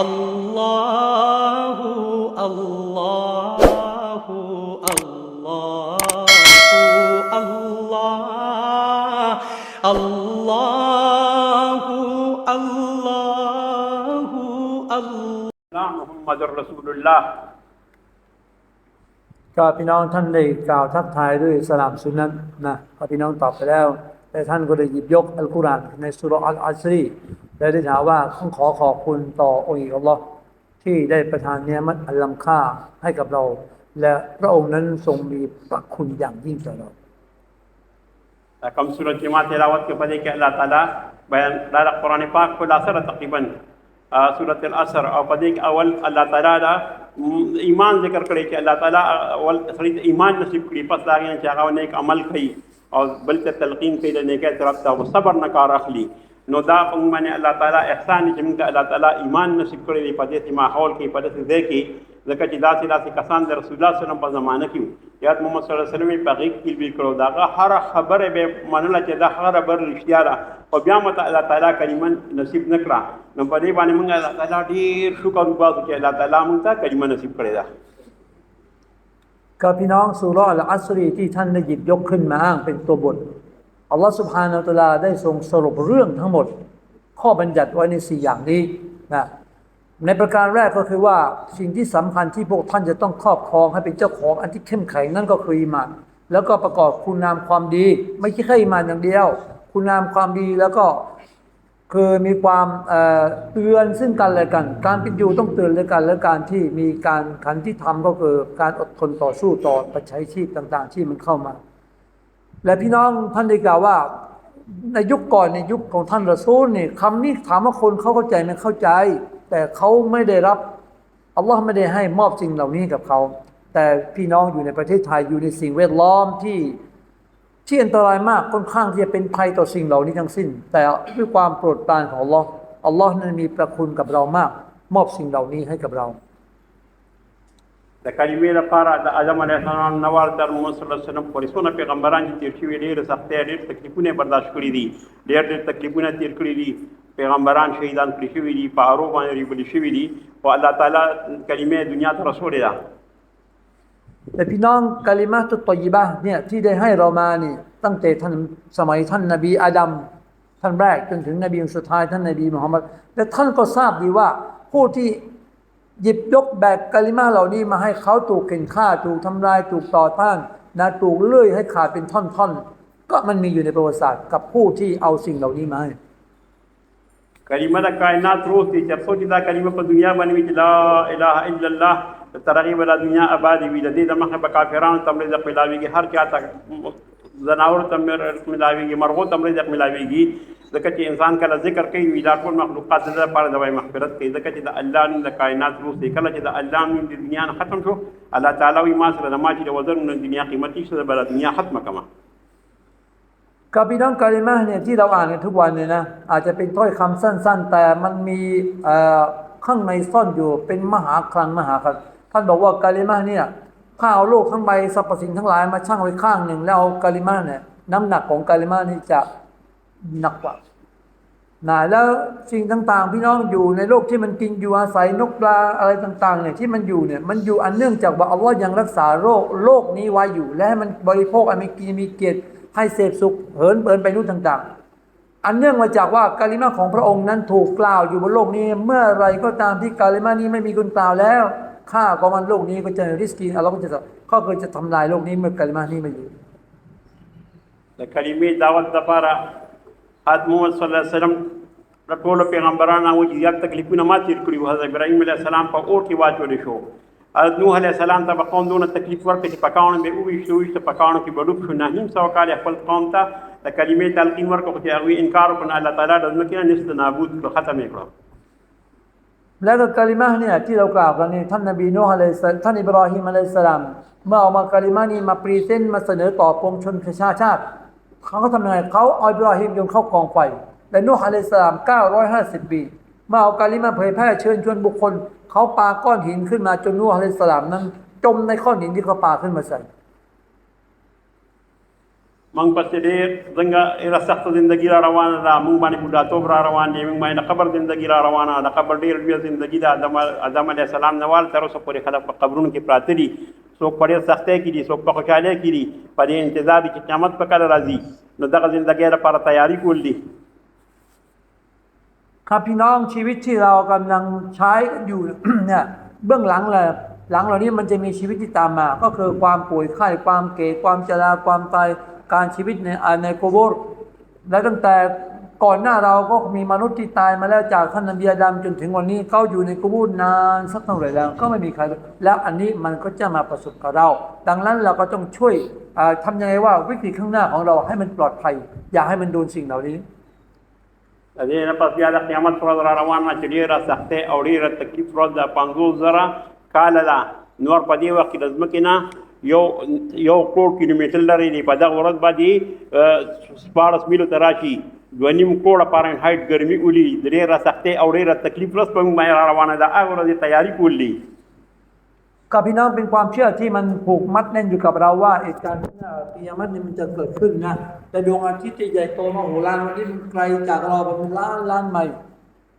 อัลลอฮุอัลลอฮุอัลลอฮุอัลลอฮ์อัลลอฮุอัลลอฮุอัลลอฮ์นะมุฮัมมัดรอซูลุลลาห์ก็พี่น้องท่านได้กล่าวทักทายด้วยสลามสุนนะนะพอพี่น้องตอบไปแล้ว แต่ท่านก็ได้หยิบยกอัลกุรอานในสุรอัลอัสรี และได้ถามว่าต้องขอขอบคุณต่อองค์อัลลอฮ์ที่ได้ประทานเนื้อมัดอัลลัมค่าให้กับเรา และพระองค์นั้นทรงมีพระคุณอย่างยิ่งต่อเรา كم سورة جماعة تلاوت کے پڑھے کہ اللہ تعالیٰ بیان دارا قرآن پاک کو لاثر تقریباً سورة الاثر اور پڑھے کہ اول اللہ تعالیٰ دا ایمان ذکر کرے کہ اللہ تعالیٰ اول سرید ایمان نصیب کری پس لاغین چاہاں نیک عمل کئی اور بلکہ تلقین کئی نیک طرف تا وہ صبر نکار اخلی نو دا په موږ باندې الله تعالی احسان چې موږ الله تعالی ایمان نصیب کړی دی په دې ماحول کې په دې ځای کې ځکه چې داسې داسې کسان د رسول الله صلی الله علیه وسلم په زمانه کې وو. یاد محمد صلی الله علیه وسلم په غیږ کې بیل کړو. دا هر خبره به منله چې دا هر خبر رښتیا ده. او بیا مت الله تعالی کریمن نصیب نکړه نو په دې باندې موږ الله تعالی ډیر شکر وباسو چې الله تعالی موږ ته کریمن نصیب کړی ده. กับพี่น้องสุรอัลอัสรีที่ท่านได้หยิบยกขึ้นมาอ้างเป็นตัวบท อัลลอฮฺสุบฮานาอัลตะลาได้ทรงสรุปเรื่องทั้งหมด ข้อบัญญัติไว้ในสี่อย่างนี้นะในประการแรกก็คือว่าสิ่งที่สำคัญที่พวกท่านจะต้องครอบครองให้เป็นเจ้าของอันที่เข้มแข็งนั่นก็คืออีหมานแล้วก็ประกอบคุณงามความดี ไม่ใช่แค่อีหมานอย่างเดียว คุณงามความดีแล้วก็คือมีความเเตือนซึ่งกันและกัน การเป็นอยู่ต้องเตือนและกันและการที่มีการขันที่ทำก็คือการอดทนต่อสู้ต่อปัจจัยชีพต่าง ๆ ที่มันเข้ามา และพี่น้องท่านได้กล่าวว่าในยุคก่อนในยุคของท่านรอซูลนี่คำนี้ถามว่าคนเขาเข้าใจไหมเข้าใจ แต่เขาไม่ได้รับอัลลอฮ์ไม่ได้ให้มอบสิ่งเหล่านี้กับเขา แต่พี่น้องอยู่ในประเทศไทยอยู่ในสิ่งแวดล้อมที่ที่อันตรายมากค่อนข้างที่จะเป็นภัยต่อสิ่งเหล่านี้ทั้งสิ้น แต่ด้วยความโปรดปรานของอัลลอฮ์อัลลอฮ์นั้นมีประคุณกับเรามาก มอบสิ่งเหล่านี้ให้กับเรา د کلمې لپاره د اعظم علیه السلام نوال در محمد صلی الله علیه وسلم پورې څونه پیغمبران چې تیر شوي ډېر سختۍ ډېر تکلیفونه برداشت کړي دي ډېر ډېر تکلیفونه تیر کړي دي پیغمبران شهیدان کړي شوي دي په ارو باندې ریبلي شوي دي او الله تعالی کلمې دنیا ته رسولې ده แต่พี่น้องกะลิมะตุตตอยยิบะห์เนี่ยที่ได้ให้เรามานี่ตั้งแต่ท่านสมัยท่านนบีอาดัมท่านแรกจนถึงนบีองค์สุดท้ายท่านนบีมุฮัมมัดและท่านก็ทราบดีว่าผู้ที่ หยิบยกแบกกะลิมะห์เหล่านี้มาให้เขาถูกเข็นฆ่าถูกทำลายถูกต่อต้านนะถูกเลื่อยให้ขาดเป็นท่อนๆ ก็มันมีอยู่ในประวัติศาสตร์กับผู้ที่เอาสิ่งเหล่านี้มาให้ کلمه د کائنات روح دي چې څو چې دا کلمه په دنیا باندې وي چې لا اله الا الله ترغی ولا دنیا آباد وي د دې د مخه به کافرانو تم رزق ملاويږي هر چا ته زناور تم رزق ملاويږي مرغو تم رزق ملاويږي ځکه چې انسان کله ذکر کوي وی دا ټول مخلوقات د لپاره د وای مغفرت کوي ځکه چې د الله نوم د کائنات روح دی کله چې د الله نوم د دنیا نه ختم شو الله تعالی وی ما سره د ما چې د وزن د دنیا قیمتي شته بل دنیا ختمه کما กับพี่น้องกาลิมะห์เนี่ยที่เราอ่านกันทุกวันเนี่ยนะอาจจะเป็นถ้อยคำสั้น ๆ แต่มันมีเอ่อข้างในซ่อนอยู่เป็นมหาคลังมหาคลังท่านบอกว่ากาลิมะห์เนี่ยถ้าเอาโลกทั้งใบสรรพสิ่งทั้งหลายมาชั่งไว้ข้างหนึ่งแล้วเอากาลิมะห์เนี่ยน้ำหนักของกาลิมะห์นี่จะ หนักกว่านะแล้วสิ่งต่างๆ พี่น้องอยู่ในโลกที่มันกินอยู่อาศัยนกปลาอะไรต่างๆเนี่ยที่มันอยู่เนี่ยมันอยู่อันเนื่องจากว่าอัลลอฮ์ยังรักษาโรคโลกนี้ไว้อยู่ และให้มันบริโภคอันมีกินมีเกียรติให้เสพสุขเหินเบินไปนู่นต่างๆ อันเนื่องมาจากว่ากาลิมาของพระองค์นั้นถูกกล่าวอยู่บนโลกนี้ เมื่อไรก็ตามที่กาลิมานี้ไม่มีคุณกล่าวแล้วข้าของมันโลกนี้ก็จะริสกีอัลลอฮ์ก็จะก็คือจะทำลายโลกนี้เมื่อกาลิมานี้ไม่อยู่ د کلمې دعوت لپاره حضرت محمد صلی الله علیه وسلم د ټولو پیغمبرانو او زیات تکلیفونه ما تیر کړي وو حضرت ابراهیم علیه السلام په اور کې واچول شو حضرت نوح علیه السلام ته په قوم دونه تکلیف ورکړي چې پکاونه به وویشتو ویشته پکاونه کې به ډوب شو نه نیم سوه کاله خپل قوم ته د کلمې تلقین ورکړو چې هغوی انکار وکړ الله تعالی د ځمکې نه نست نابود کړو ختم یې کړو แล้วก็กาลิมาเนี่ยที่เรากล่าวกันนี่ท่านนบีนูฮ์อะลัยฮิสสลามท่านอิบราฮิมอะลัยฮิสสลามเมื่อเอามากาลิมานี้มาพรีเซนต์มาเสนอต่อปวงชนประชาชาติ เขาก็ทำยังไงเขาอับราฮิมโยนเข้ากองไฟแต่นุฮะเลสลาม950 ปีเมื่อเอาการิมาเผยแพร่เชิญชวนบุคคล เขาปาก้อนหินขึ้นมาจนนุฮะเลสลามนั้น จมในก้อนหินที่เขาปาขึ้นมาใส่ mang percede denga ira sakta zindagi la rawana da mung bani buddha to bra rawan de mung mai na qabar zindagi la rawana da qabar dir bi zindagi da adama adama de salam nawal taro so pore khala qabrun ki pratri قبرونو کې پراته دي څوک په ډېر سختۍ کې دي څوک په خوشحالۍ کې دي په دې انتظار دي چې قیامت په کله راځي نو دغه زندګۍ لپاره تیاری کول دي ครับพี่น้องชีวิตที่เรากำลังใช้กันอยู่ เนี่ยเบื้องหลังเลยหลังเหล่านี้มันจะมีชีวิตที่ตามมา ก็คือความป่วยไข้ความเก่ความชราความตายการชีวิตในอ่าในโกโบรและตั้งแต่ ก่อนหน้าเราก็มีมนุษย์ที่ตายมาแล้วจากท่านนบีอาดัมจนถึงวันนี้เขาอยู่ในโกโบรนานสักเท่าไหร่แล้วก็ไม่มีใครรู้แล้วอันนี้มันก็จะมาประสบกับเรา ดังนั้นเราก็ต้องช่วยอ่าทำยังไงว่าวิกฤตข้างหน้าของเราให้มันปลอดภัย อย่าให้มันโดนสิ่งเหล่านี้ د دې نه پس بیا د قیامت ورځ را روانه چې ډېره سختۍ او ډېره تکلیف ورځ ده پنځوس زره کاله ده نور په دې وخت کې د ځمکې نه یو یو کروڑ کیلومیټر لري دی په دغه ورځ باندې سپاړس میلو ته راشي دوه نیم کروڑه فارن هایټ ګرمي ولي ډېره سختۍ او ډېره تکلیف ورځ په موږ باندې را روانه ده هغه ورځ تیاری کول دي กับพี่น้องเป็นความเชื่อที่มันผูกมัดแน่นอยู่กับเราว่าเหตุการณ์ข้างหน้ากิยามัตนี่มันจะเกิดขึ้นนะแต่ดวงอาทิตย์ที่ใหญ่โตมโหฬารวันนี้มันไกลจากเราเป็นล้านล้านไมล์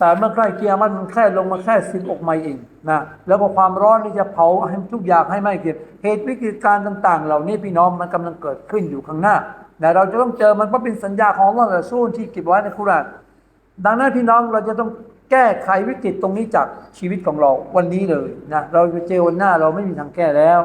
แต่เมื่อใกล้กิยามัตมันแค่ลงมาแค่สิบอกไมล์เองนะแล้วก็ความร้อนนี่จะเผาให้ทุกอย่างให้ไหม้เกลียดเหตุวิกฤตการณ์ต่าง ๆ เหล่านี้พี่น้องมันกำลังเกิดขึ้นอยู่ข้างหน้า แต่เราจะต้องเจอมันเพราะเป็นสัญญาของอัลลอฮ์และซูลที่เก็บไว้ในคุรานดังนั้นพี่น้องเราจะต้องแก้ไขวิกฤตตรงนี้จากชีวิตของเราวันนี้เลยนะเราจะเจอวันหน้าเราไม่มีทางแก้แล้ว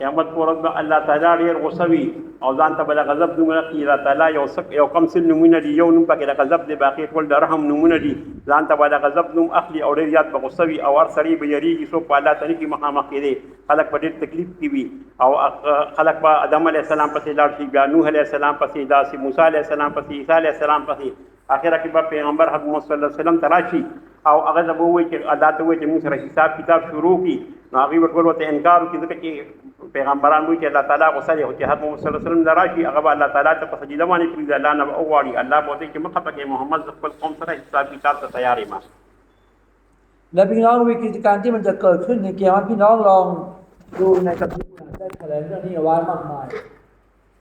قیامت پر به الله تعالی ډېر غوسه وي أو ځان ته د غضب نومونه کړي. الله تعالی یو سک یو کم سل نومونه دي یو نوم پکې د غضب دی باقي ټول د رحم نومونه دي. ځان ته د غضب نوم اخلي أو ډېر زیات به غوسه وي أو هر سړی به یریږي څوک په الله تعالی کې مخامخ کېدی. خلک په ډېر تکلیف کې وي. أو خلک به آدم علیه السلام پسې لاړ شي بیا نوح علیه السلام پسې داسې موسی علیه السلام پسې عیسی علیه السلام پسې. آخره کې به پیغمبر حضرت محمد صلی الله علیه وسلم ته راشي. أو هغه ووایي چې ته ووایي چې موږ سره حساب کتاب شروع کړي. نو ټول ورته انکار ځکه چې پیغمبران وایي چې الله تعالی غوسه دی خو چې حضرت محمد صلی الله علیه وسلم ته راشي هغه به الله تعالی ته په سجده باندې پرېږدي الله نه به وغواړي الله به ورته وایي چې مه خفه کېږئ محمد زه خپل قوم سره حساب کتاب ته تیار یم และพี่น้องวิกฤตการณ์ที่มันจะเกิดขึ้นในเกียรติพี่น้องลองดูในกัมพูชาได้แถลงเรื่องนี้เอาไว้มากมาย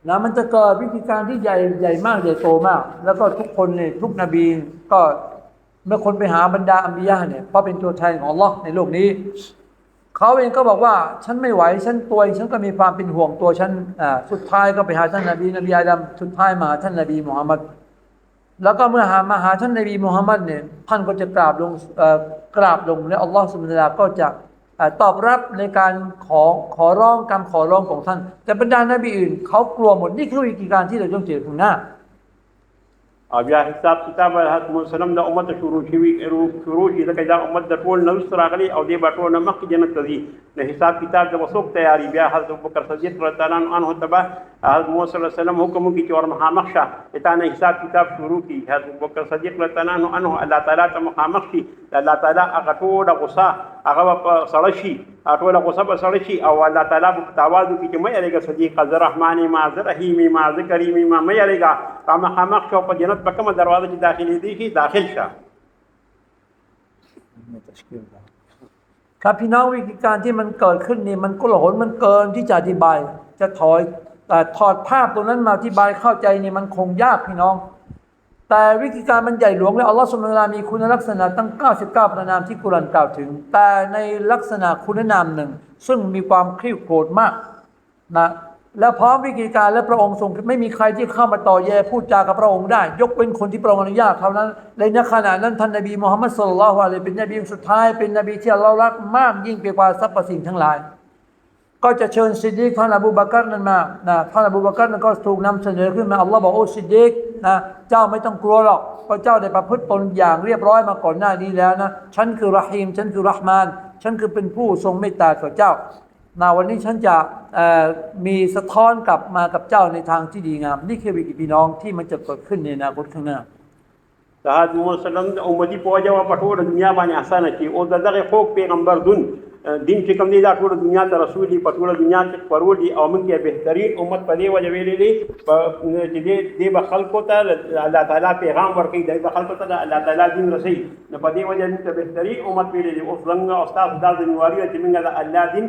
นะมันจะเกิดวิกฤตการณ์ที่ใหญ่ใหญ่มากใหญ่โตมาก แล้วก็ทุกคนเนี่ยทุกนบีก็เมื่อคนไปหาบรรดาอัมบิยะห์เนี่ยเพราะเป็นตัวแทนของอัลลอฮ์ในโลกนี้ เขาเองก็บอกว่าฉันไม่ไหวฉันตัวเองฉันก็มีความเป็นห่วงตัวฉันสุดท้ายก็ไปหาท่านนบีนบีอาดัมสุดท้ายมาท่านนบีมุฮัมมัดแล้วก็เมื่อหามาหาท่านนบีมูฮัมมัดเนี่ยท่านก็จะกราบลงกราบลงและอัลลอฮฺสุบฮานะฮูวะตะอาก็จะตอบรับในการขอขอร้องคำขอร้องของท่าน แต่บรรดานบีอื่นเขากลัวหมดนี่คือวิธีการที่เราต้องเจอข้างหน้า او بیا حساب کتاب حضرت محمد صلی الله علیه وسلم د امت شروع شوي شروع شي ځکه دا امت د ټول نو راغلي او دې به ټول نه مخکې جنت ته ځي. د حساب کتاب د وسوک تیاری بیا حضرت ابوبکر صدیق رضی الله عنه تبع حضرت محمد صلی الله علیه وسلم حکم وکړي چې ور مخامخ شه اته نه حساب کتاب شروع کی حضرت ابوبکر صدیق رضی الله عنه الله تعالی ته مخامخ شي. الله تعالی هغه ټول غصه هغه په سړی شي. هغه ټول غصه په سړی شي. او الله تعالی په تاواز وکړي چې مې یریګه صدیق ذر رحمان ما ذر رحیم ما ذکریم ما مې یریګه را مخامخ شو په جنت په کومه دروازه چې داخلي دي شي داخل شه ครับพี่น้องวิธีการที่มันเกิดขึ้นนี่มันกุลหนมันเกินที่จะอธิบาย จะถอยแต่ถอดภาพตรงนั้นมาอธิบายเข้าใจนี่มันคงยากพี่น้อง แต่วิธีการมันใหญ่หลวงและอัลลอฮฺสุบฮานะฮูวะตะอาลามีคุณลักษณะตั้ง 99 ประนามที่กุรอานกล่าวถึง แต่ในลักษณะคุณนามหนึ่ง ซึ่งมีความคลี่โกรธมากนะ และพร้อมวิธีการและพระองค์ทรงไม่มีใครที่เข้ามาต่อแย่พูดจากับพระองค์ได้ ยกเป็นคนที่พระองค์อนุญาตเท่านั้นในขณะนั้นท่านนบีมุฮัมมัดสุลลัลฮุอะลัยเป็นนบีสุดท้ายเป็นนบีที่อัลลอฮ์รักมากยิ่งไปกว่าสรรพสิ่งทั้งหลาย ก็จะเชิญซิดดีกท่านอบูบักรนั้นมานะท่านอบูบักรนั้นก็ถูกนำเสนอขึ้นมาอัลลอฮ์บอกโอ้ซิดดีกนะเจ้าไม่ต้องกลัวหรอกเพราะเจ้าได้ประพฤติตนอย่างเรียบร้อยมาก่อนหน้านี้แล้วนะฉันคือรหีมฉันคือรหมานฉันคือเป็นผู้ทรงเมตตาต่อเจ้า นาวันนี้ฉันจะเอ่อมีสะท้อนกลับมากับเจ้าในทางที่ดีงาม นี่คือวิกฤตพี่น้องที่มันจะเกิดขึ้นในอนาคตข้างหน้า د حضرت محمد صلی الله علیه وسلم د امتی په وجه په ټول دنیا باندې اسانه کی او د دغه خوږ پیغمبر دون دین چې کوم دی دا ټول دنیا ته رسول دی په ټول دنیا کې خپرول دي او موږ یې بهترین امت په دې وجه ویلې په- چې دې دې به خلکو ته الله تعالی پیغام ورکړي دی به خلکو ته الله تعالی دین رسي نو په دې وجه موږ بهترین امت ویلې دي. اوس څنګه او تاسو دا ذمہواری چې موږ د الله دین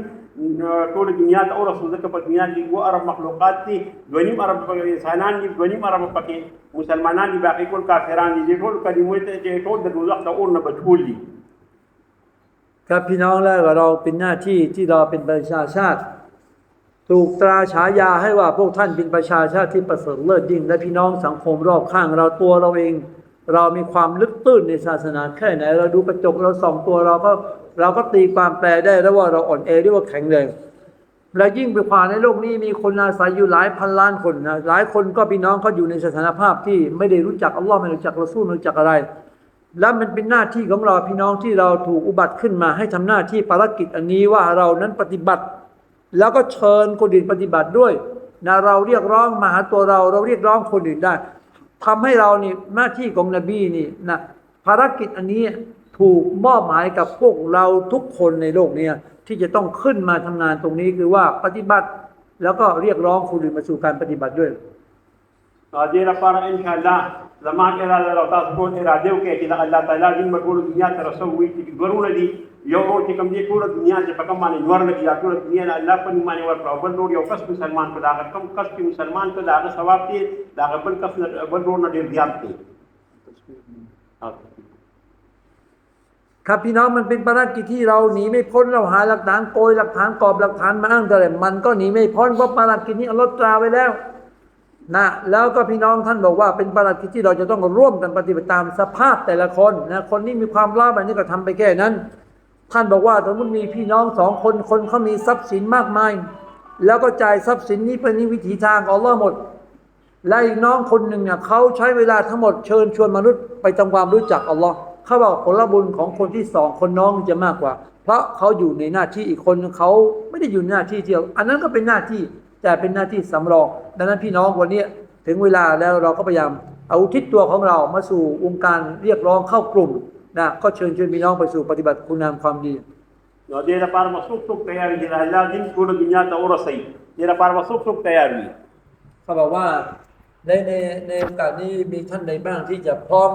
ټول دنیا ته ورسول ځکه په دنیا کې و عرب مخلوقات دي دونیم عرب انسانان دي دونیم عرب پکې مسلمانان دي باقي ټول کافران دي. دې ټول کلمې ته ټول د دوزخ ته اور نه بچول دي ครับพี่น้องและเราเป็นหน้าที่ที่เราเป็นประชาชาติ ถูกตราฉายาให้ว่าพวกท่านเป็นประชาชาติที่ประเสริฐเลิศยิ่ง และพี่น้องสังคมรอบข้างเราตัวเราเอง เรามีความลึกตื้นในศาสนาแค่ไหน เราดูกระจกเราส่องตัวเราก็เราก็ตีความแปลได้แล้วว่าเราอ่อนแอหรือว่าแข็งแรงและยิ่งไปกว่าในโลกนี้มีคนอาศัยอยู่หลายพันล้านคนนะหลายคนก็พี่น้องเขาอยู่ในสถานภาพที่ไม่ได้รู้จักอัลลอฮ์ไม่รู้จักรอซูลไม่รู้จักอะไร และมันเป็นหน้าที่ของเราพี่น้องที่เราถูกอุบัติขึ้นมาให้ทำหน้าที่ภารกิจอันนี้ว่าเรานั้นปฏิบัติ แล้วก็เชิญคนอื่นปฏิบัติด้วยนะเราเรียกร้องมาหาตัวเรา เราเรียกร้องคนอื่นได้ทำให้เรานี่หน้าที่ของนบีนี่นะภารกิจอันนี้ถูกมอบหมายกับพวกเราทุกคนในโลกเนี้ที่จะต้องขึ้นมาทำงานตรงนี้คือว่าปฏิบัติ แล้วก็เรียกร้องคนอื่นมาสู่การปฏิบัติด้วย دې لپاره ان شاء الله زما اراده او تاسو ټول اراده وکړئ چې د الله تعالی دین په ټول دنیا ته رسوي چې ګورونه دي یو چې کوم دي ټول دنیا چې په کوم باندې نور لګي دا ټول دنیا نه الله په نوم باندې ورکړه او بل نور یو کس مسلمان په داغه کم کس کې مسلمان په داغه ثواب دی داغه بل کس نه بل نور نه ډیر زیات دی ครับพี่น้องมันเป็นภารกิจที่เราหนีไม่พ้นเราหาหลักฐานโกยหลักฐานกรอบหลักฐานมาอ้างแต่มันก็หนีไม่พ้นเพราะภารกิจนี้อัลลอฮ์ตราไว้แล้ว นะแล้วก็พี่น้องท่านบอกว่าเป็นภารกิจที่เราจะต้องร่วมกันปฏิบัติตามสภาพแต่ละคนนะคนนี้มีความลับอันนี้ก็ทำไปแค่นั้น ท่านบอกว่าสมมติมีพี่น้องสองคนคนเขามีทรัพย์สินมากมาย แล้วก็จ่ายทรัพย์สินนี้เป็นนิวิถีทางของอัลลอฮ์หมด และอีกน้องคนหนึ่งเนี่ยเขาใช้เวลาทั้งหมดเชิญชวนมนุษย์ไปทำความรู้จักอัลลอฮ์เขาบอกผลบุญของคนที่สองคนน้องจะมากกว่า เพราะเขาอยู่ในหน้าที่อีกคนเขาไม่ได้อยู่ในหน้าที่เดียว อันนั้นก็เป็นหน้าที่ แต่เป็นหน้าที่สำรอง ดังนั้นพี่น้องวันนี้ถึงเวลาแล้วเราก็พยายามเอาทิศตัวของเรามาสู่องค์การเรียกร้องเข้ากลุ่มนะก็เชิญชวนพี่น้องไปสู่ปฏิบัติคุณงามความดีเราเดี๋ยวเราารมาสุกสุกเตรียมรีจะลาดินกูรุญญาตอุรสัยเดี๋ยวเราารมาสุกสุกเตยารีเขาบอกว่าในในในโอกาสนี้มีท่านใดบ้างที่จะพร้อม